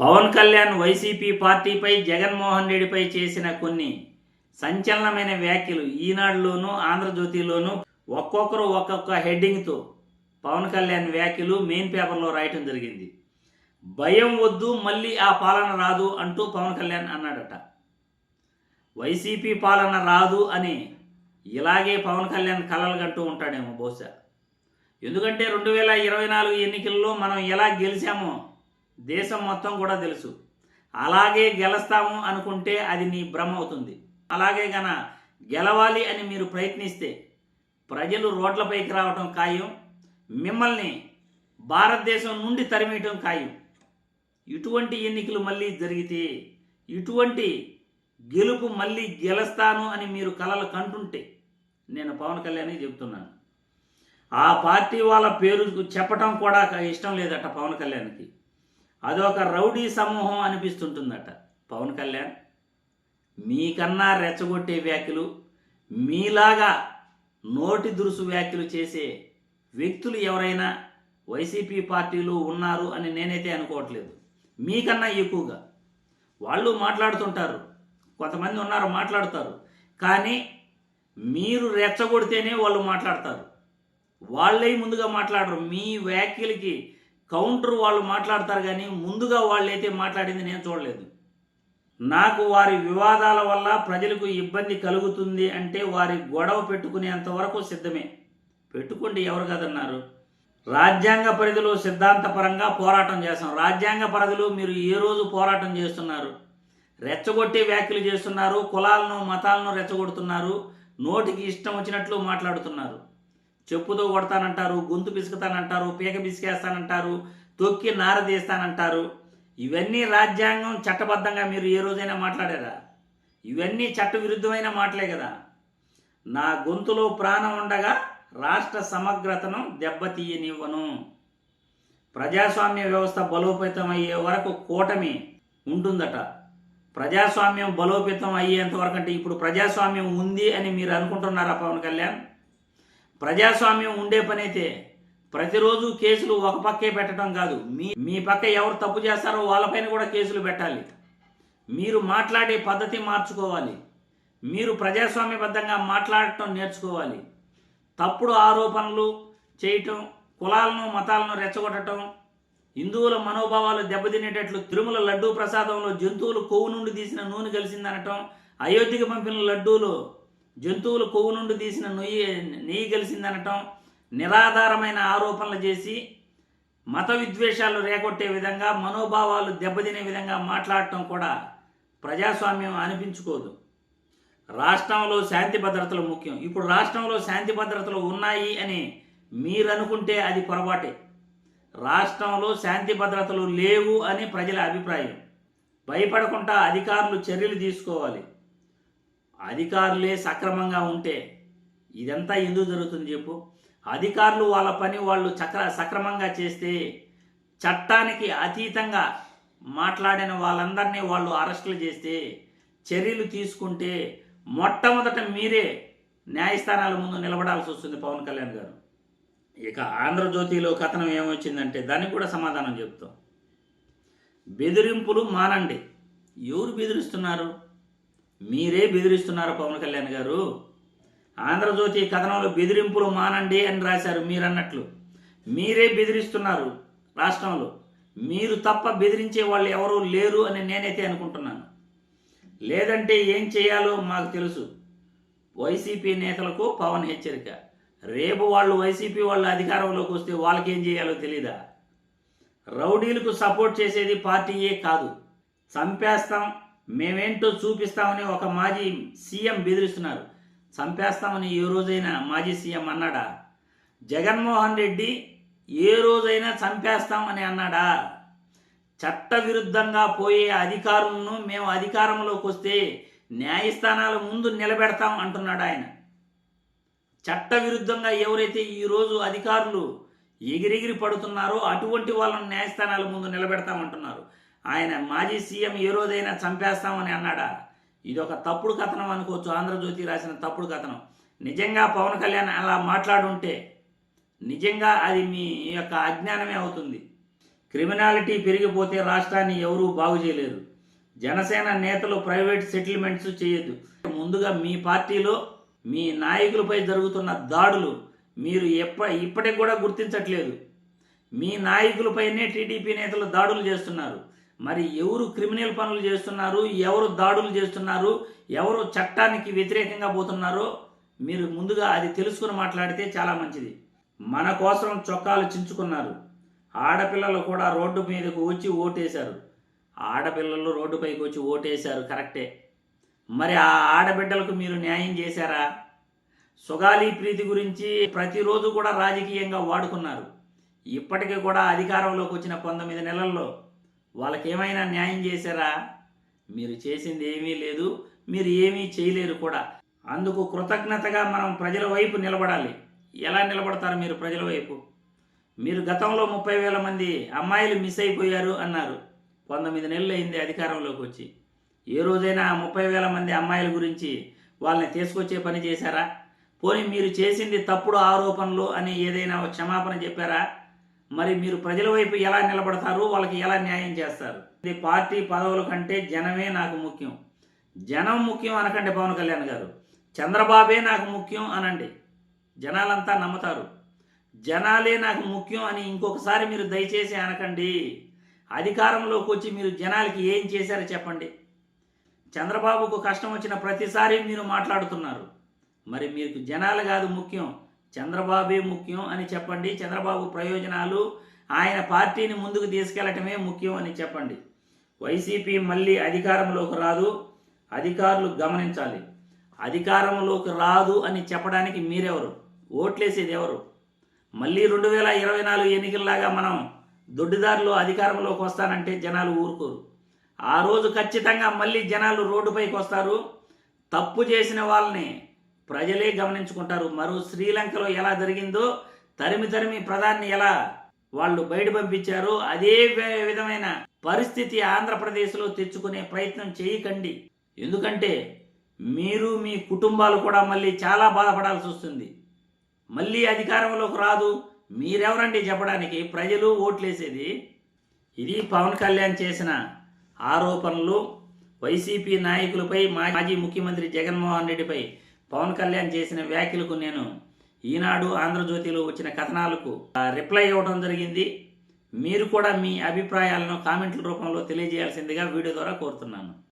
Pawan Kalyan YCP పార్టీపై జగన్మోహన్ రెడ్డిపై చేసిన కొన్ని సంచలనమైన వ్యాఖ్యలు ఈనాడులోనూ ఆంధ్రజ్యోతిలోనూ ఒక్కొక్కరు ఒక్కొక్క హెడ్డింగ్తో పవన్ కళ్యాణ్ వ్యాఖ్యలు మెయిన్ పేపర్లో రాయటం జరిగింది. భయం వద్దు మళ్ళీ ఆ పాలన రాదు అంటూ పవన్ కళ్యాణ్ అన్నాడట. వైసీపీ పాలన రాదు అని ఇలాగే పవన్ కళ్యాణ్ కలలు కంటూ ఉంటాడేమో బహుశా. ఎందుకంటే రెండు వేల ఇరవై నాలుగు ఎన్నికల్లో మనం ఎలా గెలిచామో దేశం మొత్తం కూడా తెలుసు. అలాగే గెలుస్తాము అనుకుంటే అది నీ భ్రమ అవుతుంది. అలాగే గన గెలవాలి అని మీరు ప్రయత్నిస్తే ప్రజలు రోడ్లపైకి రావటం ఖాయం మిమ్మల్ని భారతదేశం నుండి తరిమేయటం ఖాయం. ఇటువంటి ఎన్నికలు మళ్ళీ జరిగితే ఇటువంటి గెలుపు మళ్ళీ గెలుస్తాను అని మీరు కలలు కంటుంటే నేను పవన్ కళ్యాణ్ చెప్తున్నాను. ఆ పార్టీ వాళ్ళ పేరు చెప్పటం కూడా ఇష్టం లేదట పవన్ కళ్యాణ్కి. అదొక రౌడీ సమూహం అనిపిస్తుంటుందట. పవన్ కళ్యాణ్ మీకన్నా రెచ్చగొట్టే వ్యాఖ్యలు మీలాగా నోటి దురుసు వ్యాఖ్యలు చేసే వ్యక్తులు ఎవరైనా వైసీపీ పార్టీలో ఉన్నారు అని నేనైతే అనుకోవట్లేదు. మీకన్నా ఎక్కువగా. వాళ్ళు మాట్లాడుతుంటారు. కొంతమంది ఉన్నారు మాట్లాడతారు. కానీ మీరు రెచ్చగొడితేనే వాళ్ళు మాట్లాడతారు. వాళ్ళే ముందుగా మాట్లాడరు. మీ వ్యాఖ్యలకి కౌంటర్ వాళ్ళు మాట్లాడతారు కానీ ముందుగా వాళ్ళైతే మాట్లాడింది నేను చూడలేదు. నాకు వారి వివాదాల వల్ల ప్రజలకు ఇబ్బంది కలుగుతుంది అంటే వారి గొడవ పెట్టుకునేంత వరకు సిద్ధమే. పెట్టుకోండి ఎవరు కదన్నారు? రాజ్యాంగ పరిధిలో సిద్ధాంతపరంగా పోరాటం చేస్తాం. రాజ్యాంగ పరిధిలో మీరు ఏ రోజు పోరాటం చేస్తున్నారు? రెచ్చగొట్టే వ్యాఖ్యలు చేస్తున్నారు కులాలను మతాలను రెచ్చగొడుతున్నారు నోటికి ఇష్టం వచ్చినట్లు మాట్లాడుతున్నారు. చెప్పుతో కొడతానంటారు గొంతు పిసుకుతానంటారు పీక పిసికేస్తానంటారు తొక్కి నారదీస్తానంటారు ఇవన్నీ రాజ్యాంగం చట్టబద్ధంగా మీరు ఏ రోజైనా మాట్లాడారా? ఇవన్నీ చట్ట విరుద్ధమైన మాటలే కదా. నా గొంతులో ప్రాణం ఉండగా రాష్ట్ర సమగ్రతను దెబ్బతీయనివ్వను. ప్రజాస్వామ్య వ్యవస్థ బలోపేతం అయ్యే వరకు కూటమి ఉంటుందట. ప్రజాస్వామ్యం బలోపేతం అయ్యేంత వరకు అంటే ఇప్పుడు ప్రజాస్వామ్యం ఉంది అని మీరు అనుకుంటున్నారా పవన్ కళ్యాణ్? ప్రజాస్వామ్యం ఉండే పనైతే ప్రతిరోజు కేసులు ఒక పక్కే పెట్టడం కాదు. మీ మీ పక్క ఎవరు తప్పు చేస్తారో వాళ్ళపైన కూడా కేసులు పెట్టాలి. మీరు మాట్లాడే పద్ధతి మార్చుకోవాలి. మీరు ప్రజాస్వామ్యబద్ధంగా మాట్లాడటం నేర్చుకోవాలి. తప్పుడు ఆరోపణలు చేయటం కులాలను మతాలను రెచ్చగొట్టడం హిందువుల మనోభావాలు దెబ్బతినేటట్లు తిరుమల లడ్డూ ప్రసాదంలో జంతువులు కొవ్వు నుండి తీసిన నూనె కలిసిందనటం అయోధ్యకి పంపిన లడ్డూలో జంతువుల కొవ్వు నుండి తీసిన నొయ్యి నెయ్యి కలిసిందనటం నిరాధారమైన ఆరోపణలు చేసి మత విద్వేషాలు రేకొట్టే విధంగా మనోభావాలు దెబ్బతినే విధంగా మాట్లాడటం కూడా ప్రజాస్వామ్యం అనిపించుకోదు. రాష్ట్రంలో శాంతి భద్రతలు ముఖ్యం. ఇప్పుడు రాష్ట్రంలో శాంతి భద్రతలు ఉన్నాయి అని మీరు అనుకుంటే అది పొరపాటే. రాష్ట్రంలో శాంతి భద్రతలు లేవు అని ప్రజల అభిప్రాయం. భయపడకుండా అధికారులు చర్యలు తీసుకోవాలి. అధికారులే సక్రమంగా ఉంటే ఇదంతా ఎందుకు జరుగుతుంది చెప్పు? అధికారులు వాళ్ళ పని వాళ్ళు చక్ర సక్రమంగా చేస్తే చట్టానికి అతీతంగా మాట్లాడిన వాళ్ళందరినీ వాళ్ళు అరెస్టులు చేస్తే చర్యలు తీసుకుంటే మొట్టమొదట మీరే న్యాయస్థానాల ముందు నిలబడాల్సి వస్తుంది పవన్ కళ్యాణ్ గారు. ఇక ఆంధ్రజ్యోతిలో కథనం ఏమొచ్చిందంటే దానికి కూడా సమాధానం చెప్తాం. బెదిరింపులు మానండి. ఎవరు బెదిరిస్తున్నారు? మీరే బెదిరిస్తున్నారు పవన్ కళ్యాణ్ గారు. ఆంధ్రజ్యోతి కథనంలో బెదిరింపులు మానండి అని రాశారు మీరు అన్నట్లు మీరే బెదిరిస్తున్నారు రాష్ట్రంలో. మీరు తప్ప బెదిరించే వాళ్ళు ఎవరూ లేరు అని నేనైతే అనుకుంటున్నాను. లేదంటే ఏం చేయాలో మాకు తెలుసు. వైసీపీ నేతలకు పవన్ హెచ్చరిక. రేపు వాళ్ళు వైసీపీ వాళ్ళు అధికారంలోకి వస్తే వాళ్ళకి ఏం చేయాలో తెలీదా? రౌడీలకు సపోర్ట్ చేసేది పార్టీయే కాదు. చంపేస్తాం మేమేంటో చూపిస్తామని ఒక మాజీ సీఎం బెదిరిస్తున్నారు. చంపేస్తామని ఏ రోజైనా మాజీ సీఎం అన్నాడా? జగన్మోహన్ రెడ్డి ఏ రోజైనా చంపేస్తామని అన్నాడా? చట్టవిరుద్ధంగా పోయే అధికారులను మేము అధికారంలోకి వస్తే న్యాయస్థానాల ముందు నిలబెడతాం అంటున్నాడు ఆయన. చట్టవిరుద్ధంగా ఎవరైతే ఈరోజు అధికారులు ఎగిరెగిరి పడుతున్నారో అటువంటి వాళ్ళను న్యాయస్థానాల ముందు నిలబెడతామంటున్నారు. ఆయన మాజీ సీఎం ఏ రోజైనా చంపేస్తామని అన్నాడా? ఇది ఒక తప్పుడు కథనం అనుకోవచ్చు. ఆంధ్రజ్యోతి రాసిన తప్పుడు కథనం. నిజంగా పవన్ కళ్యాణ్ అలా మాట్లాడుంటే నిజంగా అది మీ యొక్క అజ్ఞానమే అవుతుంది. క్రిమినాలిటీ పెరిగిపోతే రాష్ట్రాన్ని ఎవరూ బాగు చేయలేరు. జనసేన నేతలు ప్రైవేట్ సెటిల్మెంట్స్ చేయొద్దు. ముందుగా మీ పార్టీలో మీ నాయకులపై జరుగుతున్న దాడులు మీరు ఎప్ప ఇప్పటికి కూడా గుర్తించట్లేదు. మీ నాయకులపైనే టీడీపీ నేతలు దాడులు చేస్తున్నారు. మరి ఎవరు క్రిమినల్ పనులు చేస్తున్నారు ఎవరు దాడులు చేస్తున్నారు ఎవరు చట్టానికి వ్యతిరేకంగా పోతున్నారో మీరు ముందుగా అది తెలుసుకుని మాట్లాడితే చాలా మంచిది. మన కోసం చొక్కాలు చించుకున్నారు. ఆడపిల్లలు కూడా రోడ్డు మీదకు వచ్చి ఓటేశారు. ఆడపిల్లలు రోడ్డుపైకి వచ్చి ఓటేశారు కరెక్టే. మరి ఆ ఆడబిడ్డలకు మీరు న్యాయం చేశారా? సుగాలి ప్రీతి గురించి ప్రతిరోజు కూడా రాజకీయంగా వాడుకున్నారు. ఇప్పటికీ కూడా అధికారంలోకి వచ్చిన పంతొమ్మిది నెలల్లో వాళ్ళకి ఏమైనా న్యాయం చేశారా? మీరు చేసింది ఏమీ లేదు మీరు ఏమీ చేయలేరు కూడా. అందుకు కృతజ్ఞతగా మనం ప్రజల వైపు నిలబడాలి. ఎలా నిలబడతారు మీరు ప్రజల వైపు? మీరు గతంలో ముప్పై వేల మంది అమ్మాయిలు మిస్ అయిపోయారు అన్నారు. పంతొమ్మిది నెలలు అయింది అధికారంలోకి వచ్చి. ఏ రోజైనా ముప్పై వేల మంది అమ్మాయిల గురించి వాళ్ళని తీసుకొచ్చే పని చేశారా? పోనీ మీరు చేసింది తప్పుడు ఆరోపణలు అని ఏదైనా క్షమాపణ చెప్పారా? మరి మీరు ప్రజల వైపు ఎలా నిలబడతారు? వాళ్ళకి ఎలా న్యాయం చేస్తారు? ఇది పార్టీ పదవుల కంటే జనమే నాకు ముఖ్యం. జనం ముఖ్యం అనకండి పవన్ కళ్యాణ్ గారు. చంద్రబాబే నాకు ముఖ్యం అనండి. జనాలంతా నమ్ముతారు. జనాలే నాకు ముఖ్యం అని ఇంకొకసారి మీరు దయచేసి అనకండి. అధికారంలోకి వచ్చి మీరు జనాలకి ఏం చేశారో చెప్పండి. చంద్రబాబుకు కష్టం వచ్చిన ప్రతిసారి మీరు మాట్లాడుతున్నారు. మరి మీకు జనాలు కాదు ముఖ్యం. చంద్రబాబే ముఖ్యం అని చెప్పండి. చంద్రబాబు ప్రయోజనాలు ఆయన పార్టీని ముందుకు తీసుకెళ్ళటమే ముఖ్యం అని చెప్పండి. వైసీపీ మళ్ళీ అధికారంలోకి రాదు. అధికారులు గమనించాలి. అధికారంలోకి రాదు అని చెప్పడానికి మీరెవరు? ఓట్లేసేది ఎవరు? మళ్ళీ రెండు వేల ఇరవై నాలుగు ఎన్నికల్లాగా మనం దొడ్డిదారిలో అధికారంలోకి వస్తానంటే జనాలు ఊరుకోరు. ఆ రోజు ఖచ్చితంగా మళ్ళీ జనాలు రోడ్డుపైకి వస్తారు. తప్పు చేసిన వాళ్ళని ప్రజలే గమనించుకుంటారు. మరో శ్రీలంకలో ఎలా జరిగిందో తరిమి తరిమి ప్రధాని ఎలా వాళ్ళు బయట పంపించారో అదే వి- విధమైన పరిస్థితి ఆంధ్రప్రదేశ్లో తెచ్చుకునే ప్రయత్నం చేయకండి. ఎందుకంటే మీరు మీ కుటుంబాలు కూడా మళ్ళీ చాలా బాధపడాల్సి వస్తుంది. మళ్ళీ అధికారంలోకి రాదు. మీరెవరండి చెప్పడానికి? ప్రజలు ఓట్లేసేది. ఇది పవన్ కళ్యాణ్ చేసిన ఆరోపణలు. వైసీపీ నాయకులపై మాజీ ముఖ్యమంత్రి జగన్మోహన్ రెడ్డిపై పవన్ కళ్యాణ్ చేసిన వ్యాఖ్యలకు నేను ఈనాడు ఆంధ్రజ్యోతిలో వచ్చిన కథనాలకు రిప్లై ఇవ్వడం జరిగింది. మీరు కూడా మీ అభిప్రాయాలను కామెంట్ల రూపంలో తెలియజేయాల్సిందిగా వీడియో ద్వారా కోరుతున్నాను.